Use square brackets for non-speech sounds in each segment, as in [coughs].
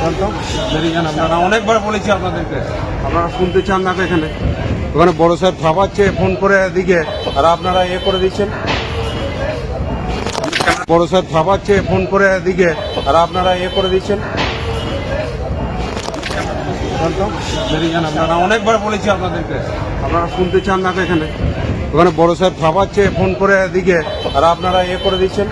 আপনারা অনেকবার বলেছি আপনাদেরকে, আপনারা শুনতে চান না এখানে। ওখানে বড় সাহেব খাওয়াচ্ছে ফোন করে এদিকে, আর আপনারা এ করে দিচ্ছেন। বড় সাহেব খাওয়াচ্ছে ফোন করে এদিকে, আর আপনারা এ করে দিচ্ছেন। আপনারা অনেকবার বলেছি আপনাদেরকে, আপনারা শুনতে চান না এখানে। ওখানে বড় সাহেব খাওয়াচ্ছে ফোন করে এদিকে, আর আপনারা এ করে দিচ্ছেন।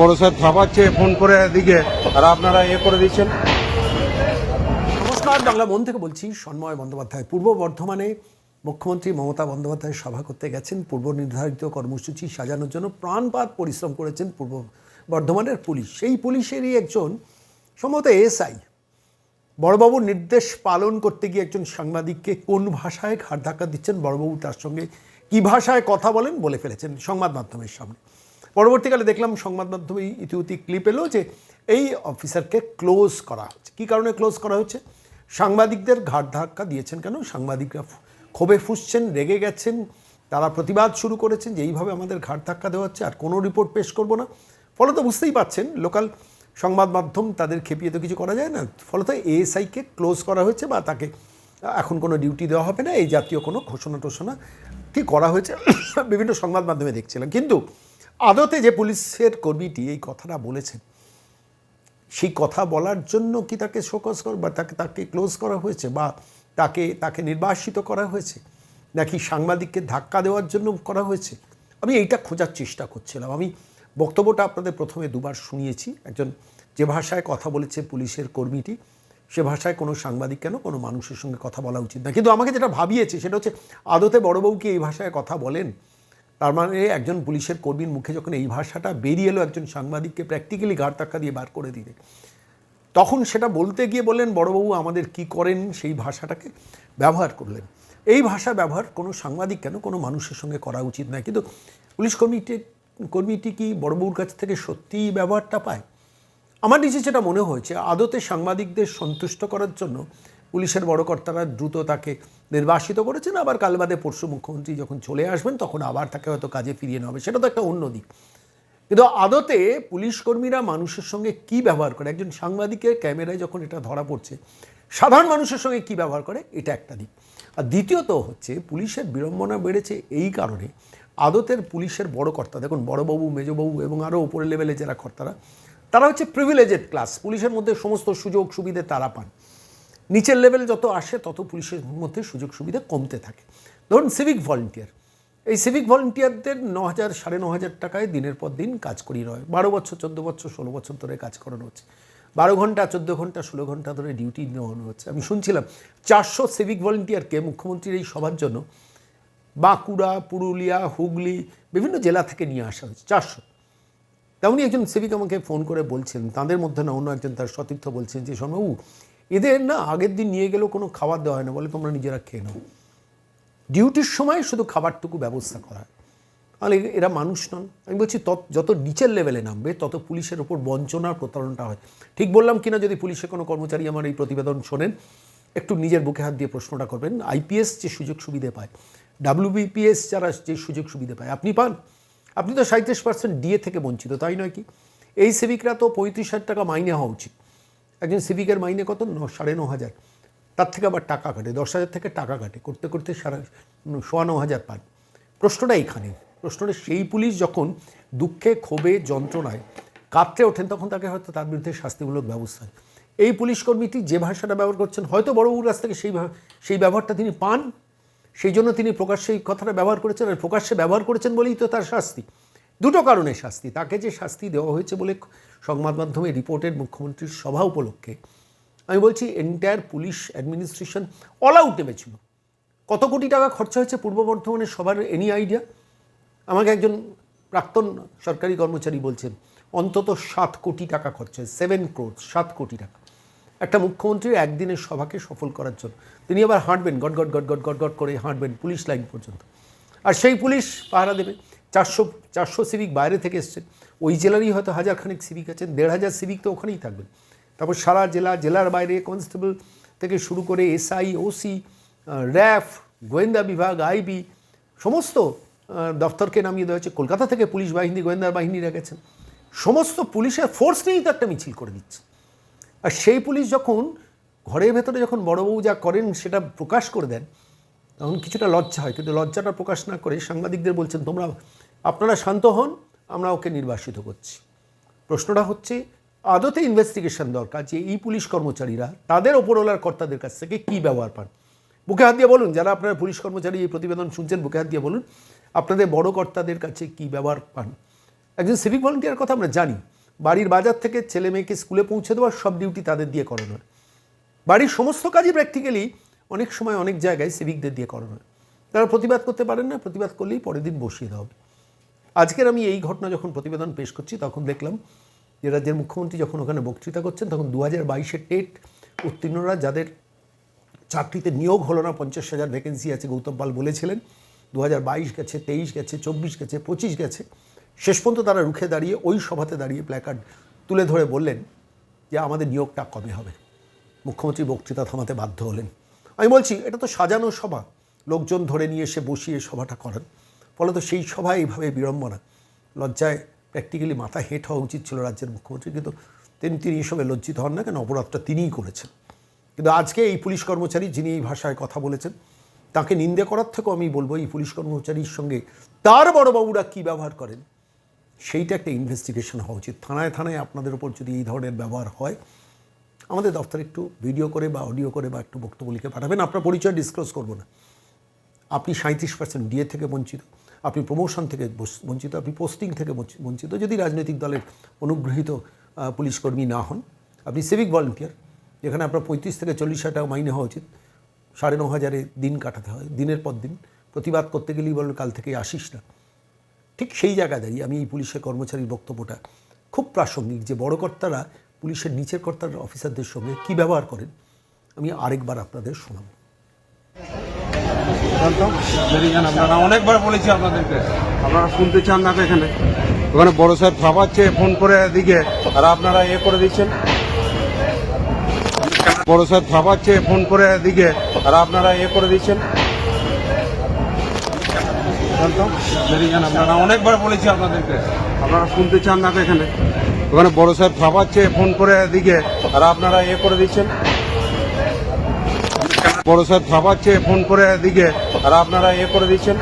বড় সাহেব খাওয়াচ্ছে ফোন করে এদিকে, আর আপনারা এ করে দিচ্ছেন। নমস্কার, বাংলা মন থেকে বলছি, সন্ময় বন্দ্যোপাধ্যায়। পূর্ব বর্ধমানে মুখ্যমন্ত্রী মমতা বন্দ্যোপাধ্যায় সভা করতে গেছেন। পূর্ব নির্ধারিত কর্মসূচি সাজানোর জন্য প্রাণপাত পরিশ্রম করেছেন পূর্ব বর্ধমানের পুলিশ। সেই পুলিশেরই একজন সম্ভবত এসআই বড়বাবুর নির্দেশ পালন করতে গিয়ে একজন সাংবাদিককে কোন ভাষায় ঘাট ধাক্কা দিচ্ছেন, বড়বাবু তার সঙ্গে কী ভাষায় কথা বলেন বলে ফেলেছেন সংবাদ মাধ্যমের সামনে। পরবর্তীকালে দেখলাম সংবাদ মাধ্যমে ইতিউতি ক্লিপ এলো যে এই অফিসারকে ক্লোজ করা হচ্ছে। কী কারণে ক্লোজ করা হচ্ছে? সাংবাদিকদের ঘাট ধাক্কা দিয়েছেন কেন? সাংবাদিকরা ক্ষোভে ফুসছেন, রেগে গেছেন, তারা প্রতিবাদ শুরু করেছেন যে এইভাবে আমাদের ঘাট ধাক্কা দেওয়া হচ্ছে, আর কোনো রিপোর্ট পেশ করব না। ফলত বুঝতেই পাচ্ছেন লোকাল সংবাদ মাধ্যম তাদের খেপিয়ে তো কিছু করা যায় না। ফলত এএসআইকে ক্লোজ করা হয়েছে বা তাকে, এখন কোনো ডিউটি দেওয়া হবে না। এই জাতীয় কোনো ঘোষণা টোষণা কি করা হয়েছে? [coughs] বিভিন্ন সংবাদ মাধ্যমে দেখছিলাম। কিন্তু আদতে যে পুলিশের কর্মীটি এই কথাটা বলেছেন, সেই কথা বলার জন্য কি তাকে শোকস কর, বা তাকে তাকে ক্লোজ করা হয়েছে, বা তাকে তাকে নির্বাসিত করা হয়েছে, নাকি সাংবাদিককে ধাক্কা দেওয়ার জন্য করা হয়েছে? আমি এইটা খোঁজার চেষ্টা করছিলাম। আমি বক্তব্যটা আপনাদের প্রথমে দুবার শুনিয়েছি। একজন যে ভাষায় কথা বলেছে পুলিশের কর্মীটি, সে ভাষায় কোনো সাংবাদিক কেন, কোনো মানুষের সঙ্গে কথা বলা উচিত না। কিন্তু আমাকে যেটা ভাবিয়েছে, সেটা হচ্ছে, আদতে বড়বাবু কি এই ভাষায় কথা বলেন? তার মানে একজন পুলিশের কর্মীর মুখে যখন এই ভাষাটা বেরিয়ে এলো একজন সাংবাদিককে প্র্যাকটিক্যালি ঘাট ধাক্কা দিয়ে বার করে দিতে। তখন সেটা বলতে গিয়ে বললেন, বড়বাবু, আমাদের কি করেন? সেই ভাষাটাকে ব্যবহার করলেন। এই ভাষা ব্যবহার কোনো সাংবাদিক কেন? কোনো মানুষের সঙ্গে করা উচিত নয়। কিন্তু পুলিশ কর্মীটি কর্মীটি কি বড়বাবুর কাছ থেকে সত্যিই ব্যবহারটা পায়? আমার নিজে যেটা মনে হয়েছে, আদতে সাংবাদিকদের সন্তুষ্ট করার জন্য পুলিশের বড় কর্তারা দ্রুত তাকে নির্বাসিত করেছেন। আবার কাল বাদে পরশু মুখ্যমন্ত্রী যখন চলে আসবেন, তখন আবার তাকে হয়তো কাজে ফিরিয়ে নেওয়া হবে। সেটা তো একটা অন্য দিক। কিন্তু আদতে পুলিশ কর্মীরা মানুষের সঙ্গে কি ব্যবহার করে? একজন সাংবাদিকের ক্যামেরায় যখন এটা ধরা পড়ছে, সাধারণ মানুষের সঙ্গে কি ব্যবহার করে? এটা একটা দিক। আর দ্বিতীয়ত হচ্ছে, পুলিশের বিড়ম্বনা বেড়েছে এই কারণে আদতের পুলিশের বড় কর্তা, দেখুন বড়বাবু, মেজবাবু এবং আরও উপরের লেভেলে যারা কর্তারা, তারা হচ্ছে প্রিভিলেজেড ক্লাস পুলিশের মধ্যে সমস্ত সুযোগ সুবিধে তারা পান। নিচের লেভেল যত আসে, তত পুলিশের মধ্যে সুযোগ সুবিধা কমতে থাকে। ধরুন সিভিক ভলেন্টিয়ার এই সিভিক ভলেন্টিয়ারদের ন হাজার সাড়ে ন হাজার টাকায় দিনের পর দিন কাজ করিয়ে রয় বারো বছর, চোদ্দ বছর, ষোলো বছর ধরে কাজ করানো হচ্ছে। বারো ঘণ্টা, চোদ্দ ঘণ্টা, ষোলো ঘণ্টা ধরে ডিউটি নেওয়ানো হচ্ছে। আমি শুনছিলাম, চারশো সিভিক ভলেন্টিয়ারকে মুখ্যমন্ত্রীর এই সভার জন্য বাঁকুড়া, পুরুলিয়া, হুগলি, বিভিন্ন জেলা থেকে নিয়ে আসা হয়েছে। চারশো। তেমনই একজন সিভিক আমাকে ফোন করে বলছেন, তাদের মধ্যে না অন্য একজন তার সতীর্থ বলছেন যে, শোনবাবু এদের না আগের দিন নিয়ে গেলেও কোনো খাবার দেওয়া হয় না। বলে তোমরা নিজেরা খেয়ে নাও। ডিউটির সময় শুধু খাবারটুকু ব্যবস্থা করা হয়। তাহলে এরা মানুষ নন। আমি বলছি তত যত নিচের লেভেলে নামবে, তত পুলিশের ওপর বঞ্চনার প্রতারণটা হয়। ঠিক বললাম কিনা যদি পুলিশের কোনো কর্মচারী আমার এই প্রতিবেদন শোনেন, একটু নিজের বুকে হাত দিয়ে প্রশ্নটা করবেন। আইপিএস যে সুযোগ সুবিধে পায়, ডাব্লিউবিপিএস যারা যে সুযোগ সুবিধে পায়, আপনি পান? আপনি তো সাঁত্রিশ পার্সেন্ট ডিএ থেকে বঞ্চিত, তাই নয় কি? এই সিভিকরা তো পঁয়ত্রিশ হাজার টাকা মাইনে হওয়া উচিত। একজন সিভিকের মাইনে কত? ন, সাড়ে ন হাজার। তার থেকে আবার টাকা কাটে দশ হাজার থেকে টাকা কাটে করতে করতে সারা সোয়া ন হাজার পান। প্রশ্নটা এইখানে, প্রশ্নটা সেই পুলিশ যখন দুঃখে ক্ষোভে যন্ত্রণায় কাঁপতে ওঠেন, তখন তাকে হয়তো তার বিরুদ্ধে শাস্তিমূলক ব্যবস্থা। এই পুলিশ কর্মীটি যে ভাষাটা ব্যবহার করছেন, হয়তো বড়বাবুর কাছ থেকে সেই সেই ব্যবহারটা তিনি পান। সেই জন্য তিনি প্রকাশ্যে এই কথাটা ব্যবহার করেছেন, আর প্রকাশ্যে ব্যবহার করেছেন বলেই তো তার শাস্তি। দুটো কারণে শাস্তি। তাকে যে শাস্তি দেওয়া হয়েছে বলে সংবাদ মাধ্যমে রিপোর্টের মুখ্যমন্ত্রীর সভা উপলক্ষে, আমি বলছি entire police administration all out নেমেছিল কত কোটি টাকা খরচা হয়েছে পূর্ব বর্ধমানের সবার এনি আইডিয়া আমাকে একজন প্রাক্তন সরকারি কর্মচারী বলছেন, অন্তত সাত কোটি টাকা খরচা হয় সেভেন ক্রোড সাত কোটি টাকা। একটা মুখ্যমন্ত্রীর একদিনের সভাকে সফল করার জন্য, তিনি আবার হাঁটবেন, গট গট গট গট গট গট করে হাঁটবেন পুলিশ লাইন পর্যন্ত। আর সেই পুলিশ পাহারা দেবে। চারশো চারশো সিভিক বাইরে থেকে এসছেন ওই জেলারই হয়তো হাজার খানেক সিভিক আছেন দেড় হাজার সিভিক তো ওখানেই থাকবেন। তারপর সারা জেলা, জেলার বাইরে কনস্টেবল থেকে শুরু করে এসআই, ওসি র্যাফ, গোয়েন্দা বিভাগ, আইবি, সমস্ত দফতরকে নামিয়ে দেওয়া হয়েছে। কলকাতা থেকে পুলিশ বাহিনী, গোয়েন্দা বাহিনীরা গেছেন। সমস্ত পুলিশের ফোর্স নিয়েই তো একটা মিছিল করে দিচ্ছে। আর সেই পুলিশ যখন ঘরের ভেতরে যখন বড়বাবু যা করেন সেটা প্রকাশ করে দেন তখন কিছুটা লজ্জা হয়, কিন্তু লজ্জাটা প্রকাশ না করে সাংবাদিকদের বলছেন, তোমরা, আপনারা শান্ত হন, আমরা ওকে নির্বাসিত করছি। প্রশ্নটা হচ্ছে, আদতে ইনভেস্টিগেশন দরকার যে এই পুলিশ কর্মচারীরা তাদের ওপরওয়ালার কর্তাদের কাছ থেকে কী ব্যবহার পান? বুকে হাত দিয়ে বলুন, যারা আপনারা পুলিশ কর্মচারী এই প্রতিবেদন শুনছেন, বুকে হাত দিয়ে বলুন, আপনাদের বড় কর্তাদের কাছে কী ব্যবহার পান? একজন সিভিক ভলেন্টিয়ার কথা আমরা জানি, বাড়ির বাজার থেকে ছেলে মেয়েকে স্কুলে পৌঁছে দেওয়ার সব ডিউটি তাদের দিয়ে করানো হয়। বাড়ির সমস্ত কাজই প্র্যাকটিক্যালি অনেক সময় অনেক জায়গায় সিভিকদের দিয়ে করানো হয়। তারা প্রতিবাদ করতে পারেন না, প্রতিবাদ করলেই পরের দিন বসিয়ে দেওয়া হবে। আজকের আমি এই ঘটনা যখন প্রতিবেদন পেশ করছি, তখন দেখলাম যে রাজ্যের মুখ্যমন্ত্রী যখন ওখানে বক্তৃতা করছেন, তখন দু হাজার বাইশের টেট উত্তীর্ণরা যাদের চাকরিতে নিয়োগ হলো না, পঞ্চাশ হাজার ভ্যাকেন্সি আছে, গৌতম পাল বলেছিলেন দু হাজার বাইশ গেছে, তেইশ গেছে, চব্বিশ গেছে, পঁচিশ গেছে। শেষ পর্যন্ত তারা রুখে দাঁড়িয়ে ওই সভাতে দাঁড়িয়ে প্ল্যাকার্ড তুলে ধরে বললেন যে আমাদের নিয়োগটা কবে হবে। মুখ্যমন্ত্রী বক্তৃতা থামাতে বাধ্য হলেন। আমি বলছি, এটা তো সাজানো সভা। লোকজন ধরে নিয়ে এসে বসিয়ে সভাটা করেন। ফলে তো সেই সভায় এইভাবে বিড়ম্বনা। লজ্জায় প্র্যাকটিক্যালি মাথা হেঁট হওয়া উচিত ছিল রাজ্যের মুখ্যমন্ত্রী কিন্তু তিনি তিনি এসবে লজ্জিত হন না কেন? অপরাধটা তিনিই করেছেন। কিন্তু আজকে এই পুলিশ কর্মচারী যিনি এই ভাষায় কথা বলেছেন, তাকে নিন্দে করার থেকেও আমি বলব, এই পুলিশ কর্মচারীর সঙ্গে তার বড়বাবুরা কী ব্যবহার করেন, সেইটা একটা ইনভেস্টিগেশন হওয়া উচিত। থানায় থানায় আপনাদের ওপর যদি এই ধরনের ব্যবহার হয় আমাদের দফতরে একটু ভিডিও করে বা অডিও করে বা একটু বক্তব্য লিখে পাঠাবেন। আপনার পরিচয় ডিসক্লোজ করব না। আপনি সাঁত্রিশ পার্সেন্ট ডিএ থেকে বঞ্চিত, আপনি প্রমোশন থেকে বঞ্চিত, আপনি পোস্টিং থেকে বঞ্চি- বঞ্চিত। যদি রাজনৈতিক দলের অনুগৃহীত পুলিশকর্মী না হন, আপনি সিভিক ভলেন্টিয়ার যেখানে আপনার পঁয়ত্রিশ থেকে চল্লিশ হাজার টাকা মাইনে হওয়া উচিত। সাড়ে ন হাজারে দিন কাটাতে হয়, দিনের পর দিন। প্রতিবাদ করতে গেলেই বলেন, কাল থেকে আসিস না। ঠিক সেই জায়গায় দাঁড়িয়ে আমি এই পুলিশের কর্মচারীর বক্তব্যটা খুব প্রাসঙ্গিক যে বড় কর্তারা পুলিশের নিচের কর্তার অফিসারদের সঙ্গে কী ব্যবহার করেন? আমি আরেকবার আপনাদের শোনাবো। আপনারা অনেকবার বলেছি আপনাদেরকে। আপনারা শুনতে চান না এখানে। ওখানে বড় সাহেব খাওয়াচ্ছে ফোন করে এদিকে, আর আপনারা এ করে দিচ্ছেন। বড় সাহেব খাওয়াচ্ছে ফোন করে এদিকে, আর আপনারা এ করে দিচ্ছেন। আপনারা অনেকবার বলেছি আপনাদেরকে। আপনারা শুনতে চান না এখানে। ওখানে বড় সাহেব খাওয়াচ্ছে ফোন করে এদিকে, আর আপনারা এ করে দিচ্ছেন। বড় সাহেব খাওয়াচ্ছে ফোন করে এদিকে, আর আপনারা এ করে দিচ্ছেন।